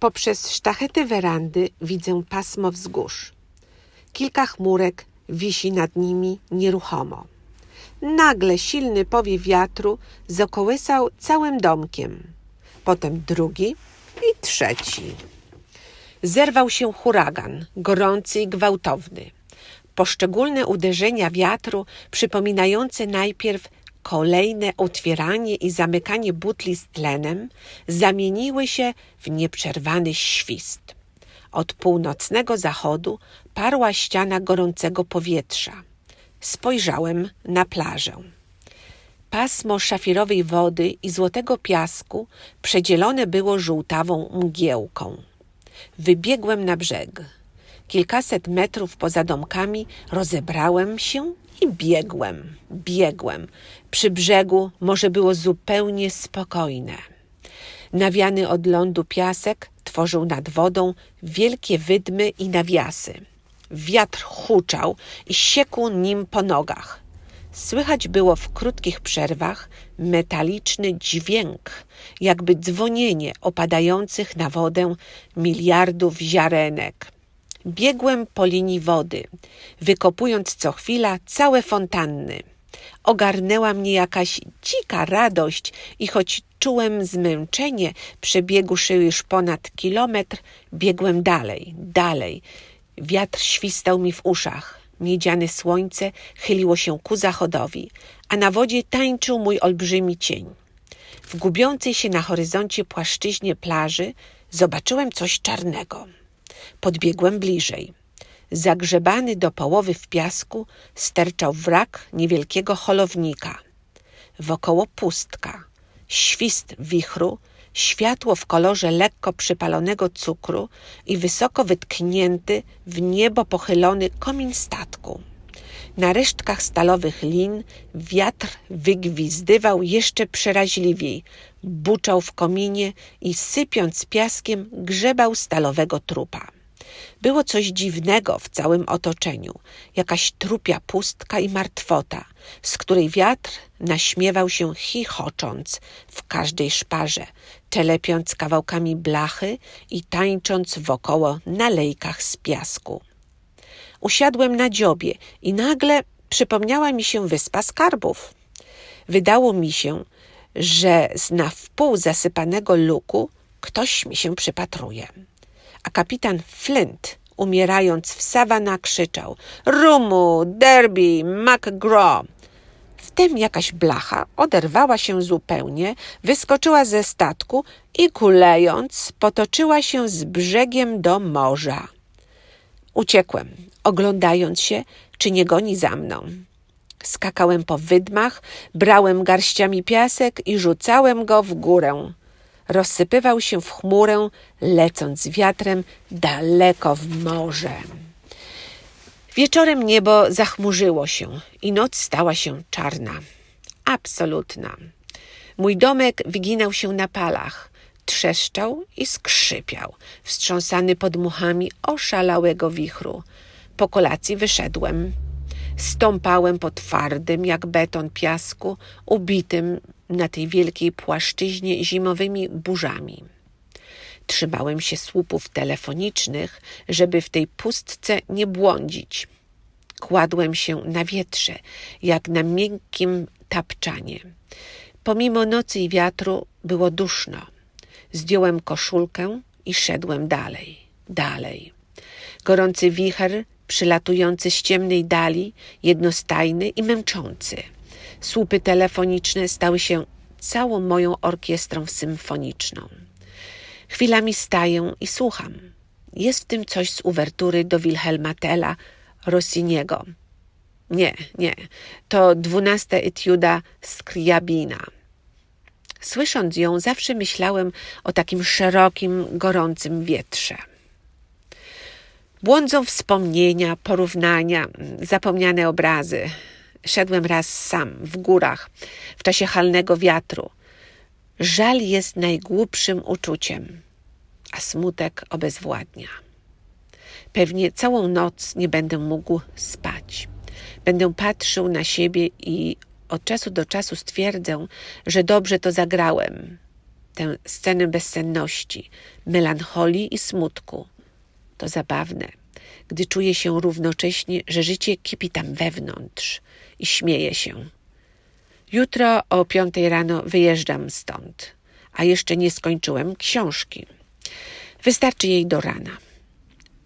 Poprzez sztachety werandy widzę pasmo wzgórz. Kilka chmurek wisi nad nimi nieruchomo. Nagle silny powiew wiatru zakołysał całym domkiem. Potem drugi i trzeci. Zerwał się huragan, gorący i gwałtowny. Poszczególne uderzenia wiatru, przypominające najpierw kolejne otwieranie i zamykanie butli z tlenem, zamieniły się w nieprzerwany świst. Od północnego zachodu parła ściana gorącego powietrza. Spojrzałem na plażę. Pasmo szafirowej wody i złotego piasku przedzielone było żółtawą mgiełką. Wybiegłem na brzeg. Kilkaset metrów poza domkami rozebrałem się i biegłem, biegłem. Przy brzegu morze było zupełnie spokojne. Nawiany od lądu piasek tworzył nad wodą wielkie wydmy i nawiasy. Wiatr huczał i siekł nim po nogach. Słychać było w krótkich przerwach metaliczny dźwięk, jakby dzwonienie opadających na wodę miliardów ziarenek. Biegłem po linii wody, wykopując co chwila całe fontanny. Ogarnęła mnie jakaś dzika radość i choć czułem zmęczenie, przebiegłszy już ponad kilometr, biegłem dalej, dalej. Wiatr świstał mi w uszach. Miedziane słońce chyliło się ku zachodowi, a na wodzie tańczył mój olbrzymi cień. W gubiącej się na horyzoncie płaszczyźnie plaży zobaczyłem coś czarnego. Podbiegłem bliżej. Zagrzebany do połowy w piasku sterczał wrak niewielkiego holownika. Wokoło pustka, świst wichru, światło w kolorze lekko przypalonego cukru i wysoko wytknięty w niebo pochylony komin statku. Na resztkach stalowych lin wiatr wygwizdywał jeszcze przeraźliwiej, buczał w kominie i sypiąc piaskiem grzebał stalowego trupa. Było coś dziwnego w całym otoczeniu, jakaś trupia pustka i martwota, z której wiatr naśmiewał się chichocząc w każdej szparze, telepiąc kawałkami blachy i tańcząc wokoło na lejkach z piasku. Usiadłem na dziobie i nagle przypomniała mi się wyspa skarbów. Wydało mi się, że z na wpół zasypanego luku ktoś mi się przypatruje. A kapitan Flint, umierając w sawana, krzyczał Rumu, Derby, McGraw. Wtem jakaś blacha oderwała się zupełnie, wyskoczyła ze statku i kulejąc potoczyła się z brzegiem do morza. Uciekłem, oglądając się, czy nie goni za mną. Skakałem po wydmach, brałem garściami piasek i rzucałem go w górę. Rozsypywał się w chmurę, lecąc wiatrem daleko w morze. Wieczorem niebo zachmurzyło się i noc stała się czarna, absolutna. Mój domek wyginał się na palach, trzeszczał i skrzypiał, wstrząsany podmuchami oszalałego wichru. Po kolacji wyszedłem. Stąpałem po twardym jak beton piasku, ubitym na tej wielkiej płaszczyźnie zimowymi burzami. Trzymałem się słupów telefonicznych, żeby w tej pustce nie błądzić. Kładłem się na wietrze, jak na miękkim tapczanie. Pomimo nocy i wiatru było duszno. Zdjąłem koszulkę i szedłem dalej, dalej. Gorący wicher, przylatujący z ciemnej dali, jednostajny i męczący. Słupy telefoniczne stały się całą moją orkiestrą symfoniczną. Chwilami staję i słucham. Jest w tym coś z uwertury do Wilhelma Tella, Rossiniego. Nie, nie, to dwunasta etiuda Scriabina. Słysząc ją, zawsze myślałem o takim szerokim, gorącym wietrze. Błądzą wspomnienia, porównania, zapomniane obrazy. Szedłem raz sam w górach w czasie halnego wiatru. Żal jest najgłupszym uczuciem, a smutek obezwładnia. Pewnie całą noc nie będę mógł spać. Będę patrzył na siebie i od czasu do czasu stwierdzę, że dobrze to zagrałem. tę scenę bezsenności, melancholii i smutku. To zabawne, gdy czuję się równocześnie, że życie kipi tam wewnątrz i śmieje się. Jutro o piątej rano wyjeżdżam stąd, a jeszcze nie skończyłem książki. Wystarczy jej do rana.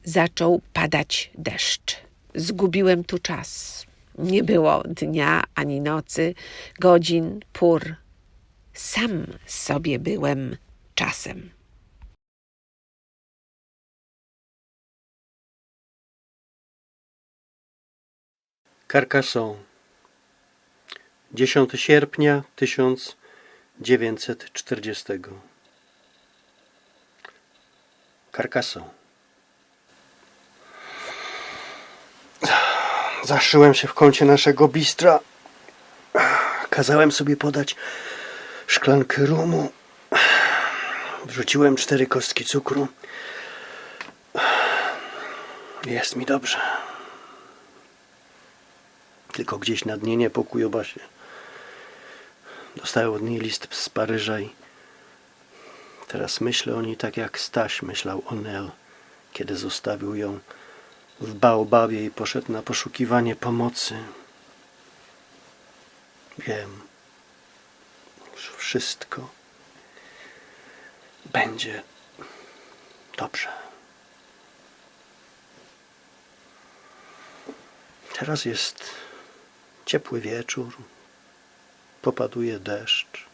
Zaczął padać deszcz. Zgubiłem tu czas. Nie było dnia ani nocy, godzin, pór. Sam sobie byłem czasem. Carcassonne 10 sierpnia 1940 Carcassonne Zaszyłem się w kącie naszego bistra. Kazałem sobie podać szklankę rumu. Wrzuciłem cztery kostki cukru. Jest mi dobrze. Tylko gdzieś na dnie niepokoju Basie. Dostałem od niej list z Paryża i teraz myślę o niej tak jak Staś myślał o Nel, kiedy zostawił ją w Baobabie i poszedł na poszukiwanie pomocy. Wiem, że wszystko będzie dobrze. Teraz jest ciepły wieczór, popaduje deszcz,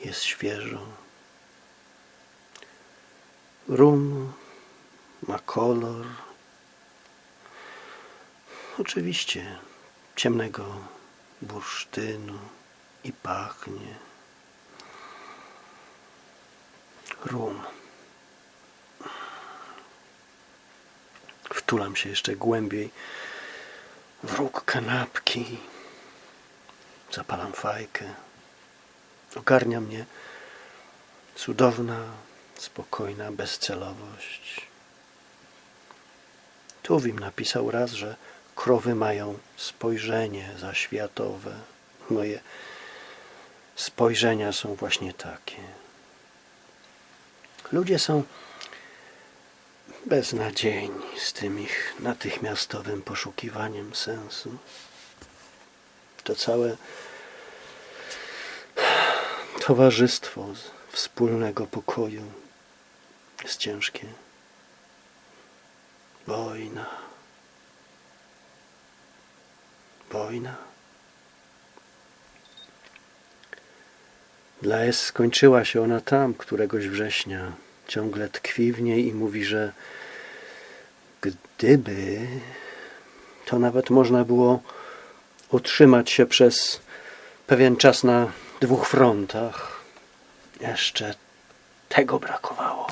jest świeżo. Rum ma kolor. Oczywiście ciemnego bursztynu i pachnie. Rum. Wtulam się jeszcze głębiej w róg kanapki. Zapalam fajkę. Ogarnia mnie cudowna, spokojna bezcelowość. Tuwim napisał raz, że krowy mają spojrzenie zaświatowe. Moje spojrzenia są właśnie takie. Ludzie są beznadziejni z tym ich natychmiastowym poszukiwaniem sensu. To całe towarzystwo wspólnego pokoju jest ciężkie. Wojna. Wojna. Dla S skończyła się ona tam, któregoś września. Ciągle tkwi w niej i mówi, że gdyby, to nawet można było utrzymać się przez pewien czas na dwóch frontach. Jeszcze tego brakowało.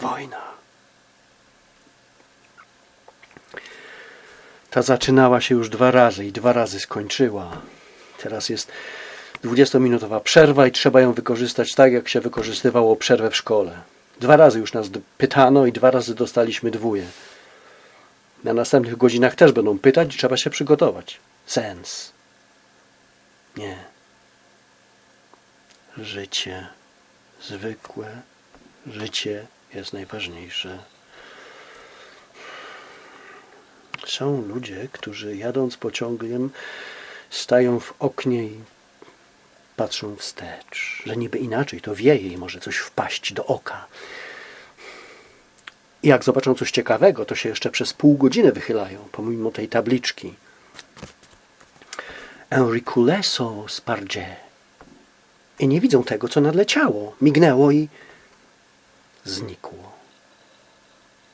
Wojna. Ta zaczynała się już dwa razy i dwa razy skończyła. Teraz jest 20-minutowa przerwa i trzeba ją wykorzystać tak, jak się wykorzystywało przerwę w szkole. Dwa razy już nas pytano i dwa razy dostaliśmy dwóje. Na następnych godzinach też będą pytać i trzeba się przygotować. Sens. Nie. Życie. Zwykłe życie jest najważniejsze. Są ludzie, którzy jadąc pociągiem stają w oknie i patrzą wstecz, że niby inaczej to wieje i może coś wpaść do oka. I jak zobaczą coś ciekawego, to się jeszcze przez pół godziny wychylają, pomimo tej tabliczki. Enriculeso spargie. I nie widzą tego, co nadleciało. Mignęło i znikło.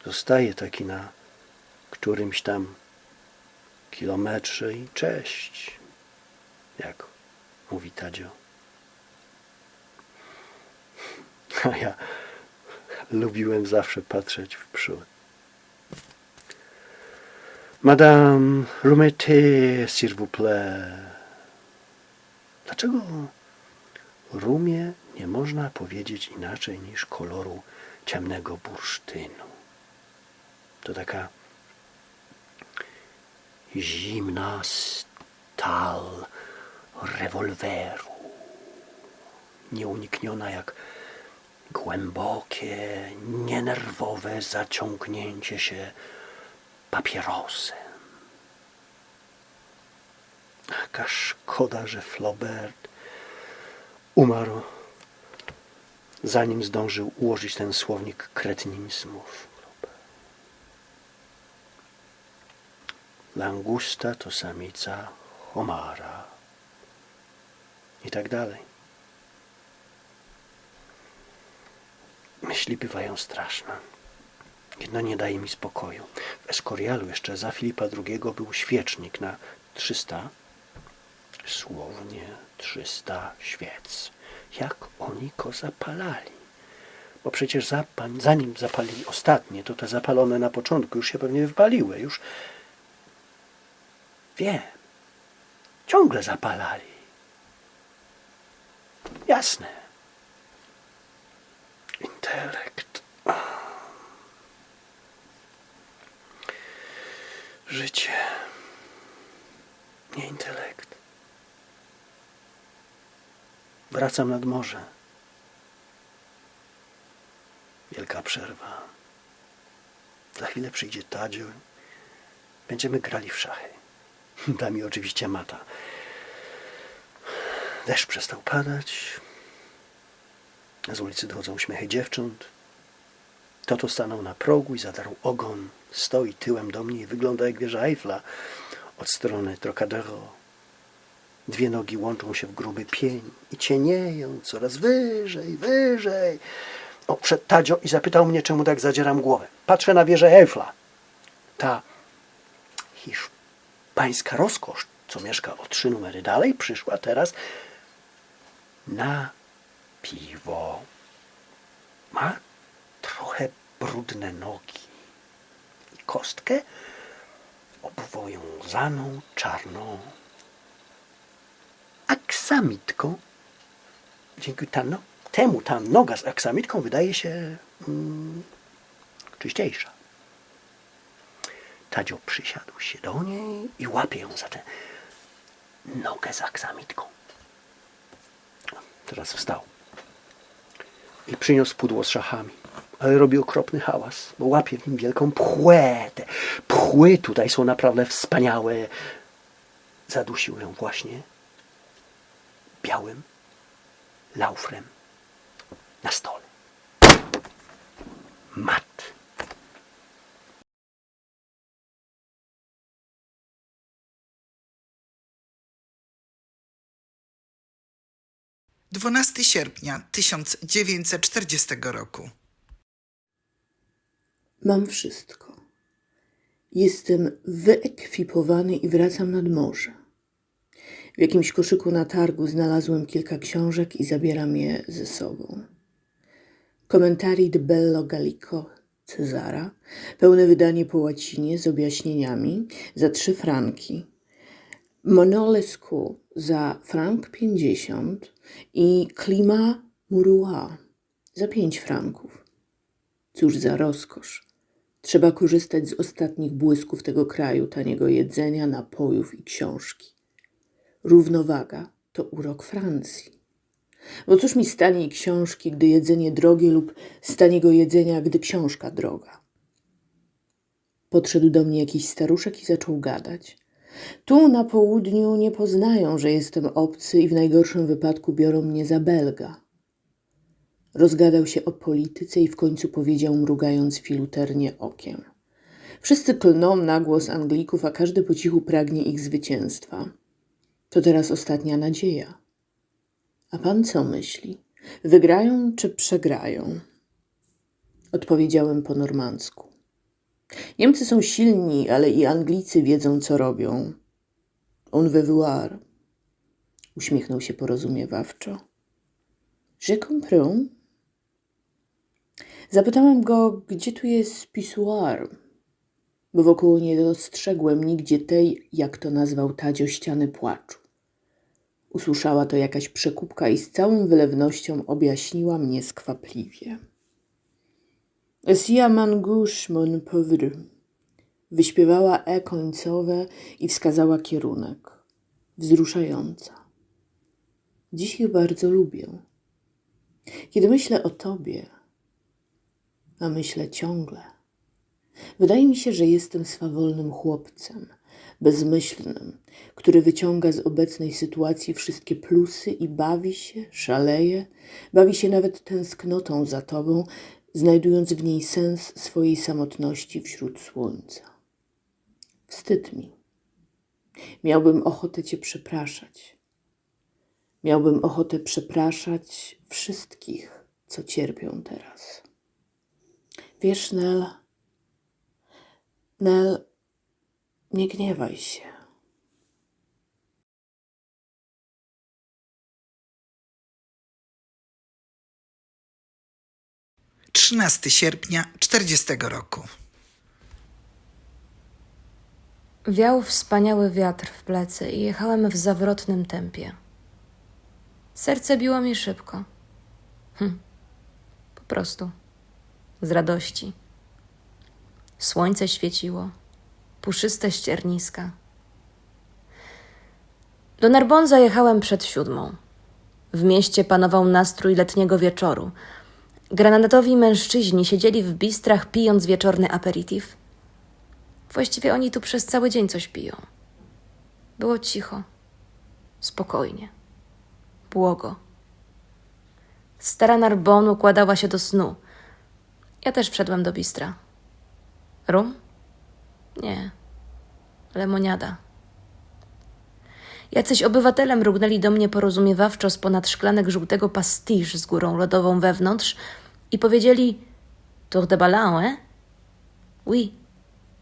Zostaje taki na którymś tam kilometrze i cześć. Jak mówi Tadzio. A ja lubiłem zawsze patrzeć w przód. Madame, remettez, s'il vous plaît. Dlaczego rumie nie można powiedzieć inaczej niż koloru ciemnego bursztynu? To taka zimna stal rewolweru. Nieunikniona jak głębokie, nienerwowe zaciągnięcie się papierosem. Jaka szkoda, że Flaubert umarł, zanim zdążył ułożyć ten słownik kretynizmów. Langusta to samica homara. I tak dalej. Myśli bywają straszne. Jedno nie daje mi spokoju. W Escorialu jeszcze za Filipa II był świecznik na 300, słownie 300 świec. Jak oni go zapalali? Bo przecież zapań, zanim zapalili ostatnie, to te zapalone na początku już się pewnie wypaliły. Już wiem. Ciągle zapalali. Jasne. Intelekt. Życie. Nie intelekt. Wracam nad morze. Wielka przerwa. Za chwilę przyjdzie Tadzio. Będziemy grali w szachy. Da mi oczywiście mata. Deszcz przestał padać. Z ulicy dochodzą śmiechy dziewcząt. Toto stanął na progu i zadarł ogon. Stoi tyłem do mnie i wygląda jak wieża Eiffla od strony Trocadero. Dwie nogi łączą się w gruby pień i cienieją coraz wyżej, wyżej. O, przed Tadzio i zapytał mnie, czemu tak zadzieram głowę. Patrzę na wieżę Eiffla. Ta hiszpańska rozkosz, co mieszka o trzy numery dalej, przyszła teraz na piwo. Ma trochę brudne nogi i kostkę obwiązaną czarną aksamitką. Dzięki no, temu ta noga z aksamitką wydaje się mm, czyściejsza. Tadzio przysiadł się do niej i łapie ją za tę nogę z aksamitką. Teraz wstał i przyniósł pudło z szachami. Ale robi okropny hałas, bo łapie w nim wielką pchłę. Te pchły tutaj są naprawdę wspaniałe. Zadusił ją właśnie białym laufrem na stole. Mat. Dwunasty sierpnia 1940 roku. Mam wszystko. Jestem wyekwipowany i wracam nad morze. W jakimś koszyku na targu znalazłem kilka książek i zabieram je ze sobą. Commentari di Bello Gallico Cezara, pełne wydanie po łacinie z objaśnieniami za trzy franki. Monolescu za frank 50 i Klima Murua za 5 franków. Cóż za rozkosz. Trzeba korzystać z ostatnich błysków tego kraju, taniego jedzenia, napojów i książki. Równowaga to urok Francji. Bo cóż mi z taniej książki, gdy jedzenie drogie, lub z taniego jedzenia, gdy książka droga? Podszedł do mnie jakiś staruszek i zaczął gadać. Tu na południu nie poznają, że jestem obcy i w najgorszym wypadku biorą mnie za Belga. Rozgadał się o polityce i w końcu powiedział, mrugając filuternie okiem. Wszyscy klną na głos Anglików, a każdy po cichu pragnie ich zwycięstwa. To teraz ostatnia nadzieja. A pan co myśli? Wygrają czy przegrają? Odpowiedziałem po normandzku. Niemcy są silni, ale i Anglicy wiedzą, co robią. On veut voir. Uśmiechnął się porozumiewawczo. Je comprends. Zapytałem go, gdzie tu jest pissoir, bo wokoło nie dostrzegłem nigdzie tej, jak to nazwał Tadzio, ściany płaczu. Usłyszała to jakaś przekupka i z całą wylewnością objaśniła mnie skwapliwie. Sia mangouche, mon pauvre. Wyśpiewała e końcowe i wskazała kierunek. Wzruszająca. Dziś ich bardzo lubię. Kiedy myślę o tobie, a myślę ciągle, wydaje mi się, że jestem swawolnym chłopcem, bezmyślnym, który wyciąga z obecnej sytuacji wszystkie plusy i bawi się, szaleje, bawi się nawet tęsknotą za tobą, znajdując w niej sens swojej samotności wśród słońca. Wstyd mi. Miałbym ochotę Cię przepraszać. Miałbym ochotę przepraszać wszystkich, co cierpią teraz. Wiesz, Nel, Nel, nie gniewaj się. 13 sierpnia 40 roku. Wiał wspaniały wiatr w plecy i jechałem w zawrotnym tempie. Serce biło mi szybko. Hm. Po prostu. Z radości. Słońce świeciło. Puszyste ścierniska. Do Narbonza jechałem przed siódmą. W mieście panował nastrój letniego wieczoru. Granatowi mężczyźni siedzieli w bistrach pijąc wieczorny aperitif. Właściwie oni tu przez cały dzień coś piją. Było cicho, spokojnie, błogo. Stara Narbon układała się do snu. Ja też wszedłem do bistra. Rum? Nie. Lemoniada. Jacyś obywatele mrugnęli do mnie porozumiewawczo z ponad szklanek żółtego pastisz z górą lodową wewnątrz i powiedzieli Tour de ballon, eh? Oui.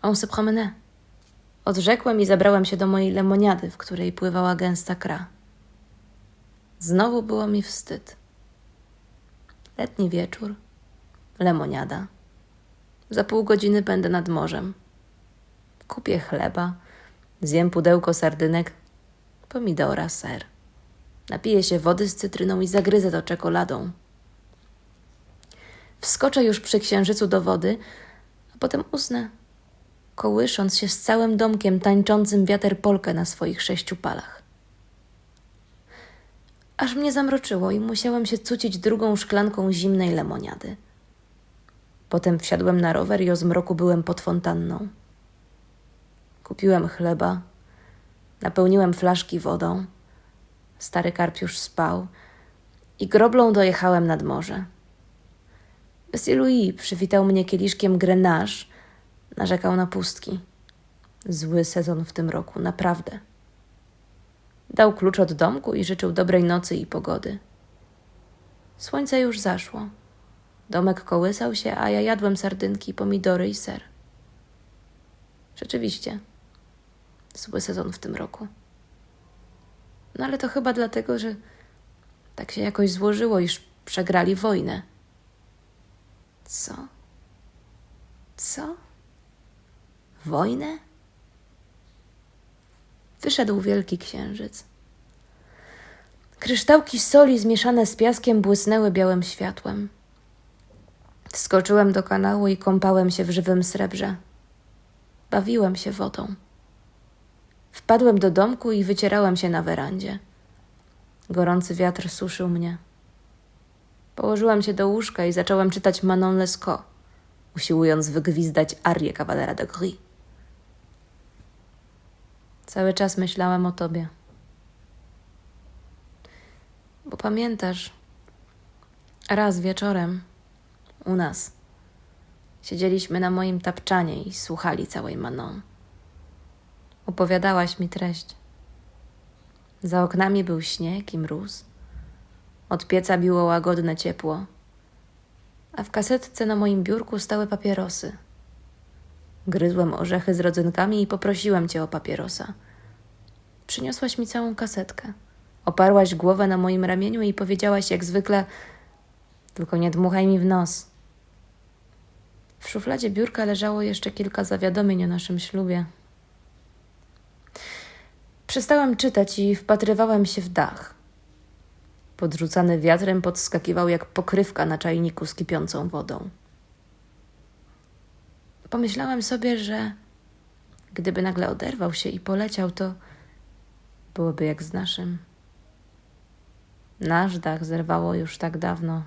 On se promenait. Odrzekłem i zabrałem się do mojej lemoniady, w której pływała gęsta kra. Znowu było mi wstyd. Letni wieczór, lemoniada. Za pół godziny będę nad morzem. Kupię chleba, zjem pudełko sardynek, pomidora, ser. Napiję się wody z cytryną i zagryzę to czekoladą. Wskoczę już przy księżycu do wody, a potem usnę kołysząc się z całym domkiem tańczącym wiater polkę na swoich sześciu palach. Aż mnie zamroczyło i musiałem się cucić drugą szklanką zimnej lemoniady. Potem wsiadłem na rower i o zmroku byłem pod fontanną. Kupiłem chleba, napełniłem flaszki wodą. Stary karp już spał i groblą dojechałem nad morze. Bessie Louis przywitał mnie kieliszkiem Grenache, narzekał na pustki. Zły sezon w tym roku, naprawdę. Dał klucz od domku i życzył dobrej nocy i pogody. Słońce już zaszło. Domek kołysał się, a ja jadłem sardynki, pomidory i ser. Rzeczywiście, zły sezon w tym roku. No ale to chyba dlatego, że tak się jakoś złożyło, iż przegrali wojnę. Co? Co? Wojnę? Wyszedł wielki księżyc. Kryształki soli zmieszane z piaskiem błysnęły białym światłem. Skoczyłem do kanału i kąpałem się w żywym srebrze. Bawiłem się wodą. Wpadłem do domku i wycierałem się na werandzie. Gorący wiatr suszył mnie. Położyłem się do łóżka i zacząłem czytać Manon Lescaut, usiłując wygwizdać arię kawalera de Gris. Cały czas myślałem o tobie. Bo pamiętasz, raz wieczorem u nas siedzieliśmy na moim tapczanie i słuchali całej Manon. Opowiadałaś mi treść. Za oknami był śnieg i mróz. Od pieca biło łagodne ciepło, a w kasetce na moim biurku stały papierosy. Gryzłem orzechy z rodzynkami i poprosiłem cię o papierosa. Przyniosłaś mi całą kasetkę. Oparłaś głowę na moim ramieniu i powiedziałaś jak zwykle: Tylko nie dmuchaj mi w nos. W szufladzie biurka leżało jeszcze kilka zawiadomień o naszym ślubie. Przestałem czytać i wpatrywałem się w dach. Podrzucany wiatrem podskakiwał jak pokrywka na czajniku z kipiącą wodą. Pomyślałem sobie, że gdyby nagle oderwał się i poleciał, to byłoby jak z naszym. Nasz dach zerwało już tak dawno.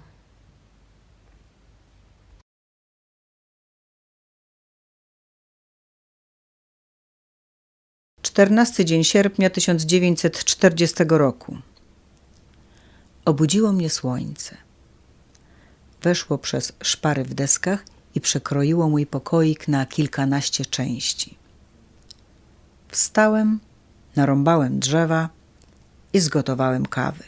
Czternasty dzień sierpnia 1940 roku. Obudziło mnie słońce. Weszło przez szpary w deskach i przekroiło mój pokoik na kilkanaście części. Wstałem, narąbałem drzewa i zgotowałem kawy.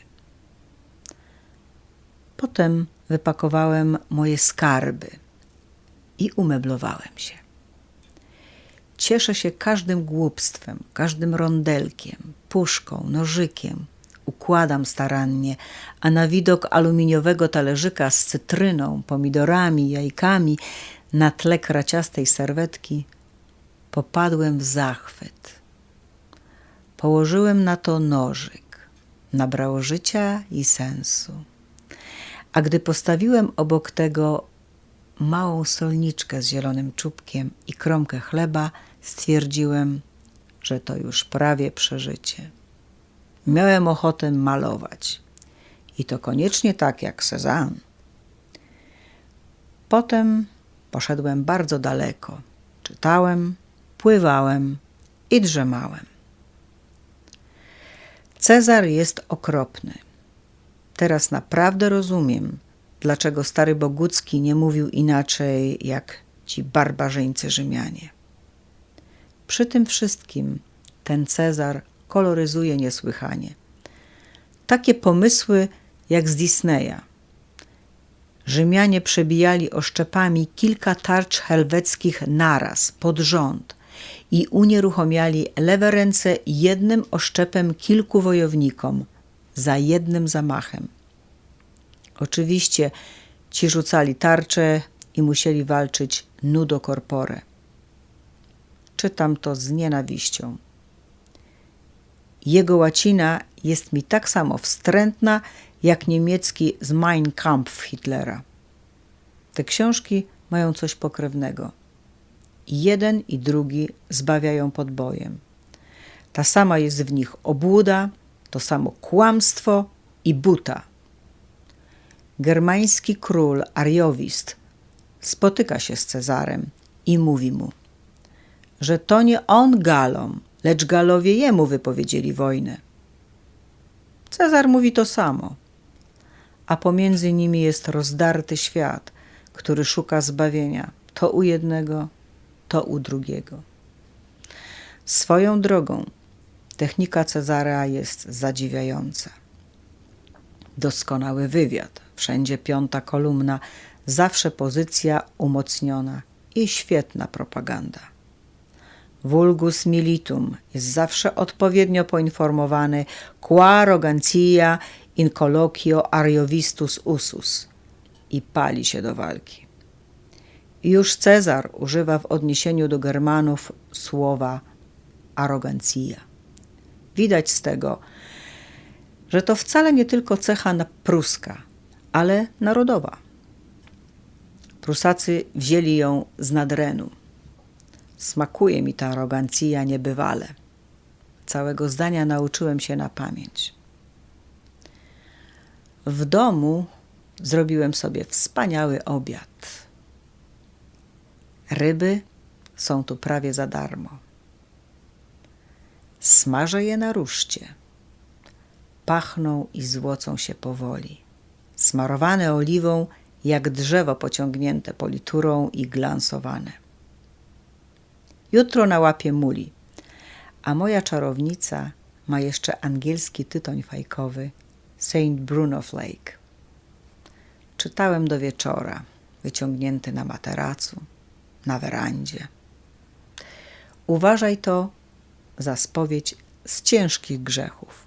Potem wypakowałem moje skarby i umeblowałem się. Cieszę się każdym głupstwem, każdym rondelkiem, puszką, nożykiem. Układam starannie, a na widok aluminiowego talerzyka z cytryną, pomidorami, jajkami na tle kraciastej serwetki popadłem w zachwyt. Położyłem na to nożyk. Nabrało życia i sensu. A gdy postawiłem obok tego małą solniczkę z zielonym czubkiem i kromkę chleba, stwierdziłem, że to już prawie przeżycie. Miałem ochotę malować. I to koniecznie tak jak Cezanne. Potem poszedłem bardzo daleko. Czytałem, pływałem i drzemałem. Cezar jest okropny. Teraz naprawdę rozumiem, dlaczego stary Bogucki nie mówił inaczej jak ci barbarzyńcy Rzymianie. Przy tym wszystkim ten Cezar koloryzuje niesłychanie. Takie pomysły jak z Disneya. Rzymianie przebijali oszczepami kilka tarcz helweckich naraz, pod rząd i unieruchomiali lewe ręce jednym oszczepem kilku wojownikom za jednym zamachem. Oczywiście ci rzucali tarcze i musieli walczyć nudo corpore. Czytam to z nienawiścią. Jego łacina jest mi tak samo wstrętna, jak niemiecki z Mein Kampf Hitlera. Te książki mają coś pokrewnego. I jeden i drugi zbawiają podbojem. Ta sama jest w nich obłuda, to samo kłamstwo i buta. Germański król Ariowist spotyka się z Cezarem i mówi mu, że to nie on Galom, lecz Galowie jemu wypowiedzieli wojnę. Cezar mówi to samo, a pomiędzy nimi jest rozdarty świat, który szuka zbawienia to u jednego, to u drugiego. Swoją drogą technika Cezara jest zadziwiająca. Doskonały wywiad, wszędzie piąta kolumna, zawsze pozycja umocniona i świetna propaganda. Vulgus militum jest zawsze odpowiednio poinformowany qua arrogantia in colloquio ariovistus usus i pali się do walki. Już Cezar używa w odniesieniu do Germanów słowa arogancja. Widać z tego, że to wcale nie tylko cecha pruska, ale narodowa. Prusacy wzięli ją z nadrenu. Smakuje mi ta arogancja niebywale. Całego zdania nauczyłem się na pamięć. W domu zrobiłem sobie wspaniały obiad. Ryby są tu prawie za darmo. Smażę je na ruszcie. Pachną i złocą się powoli. Smarowane oliwą, jak drzewo pociągnięte politurą i glansowane. Jutro na łapie muli, a moja czarownica ma jeszcze angielski tytoń fajkowy St. Bruno Flake. Czytałem do wieczora, wyciągnięty na materacu, na werandzie. Uważaj to za spowiedź z ciężkich grzechów.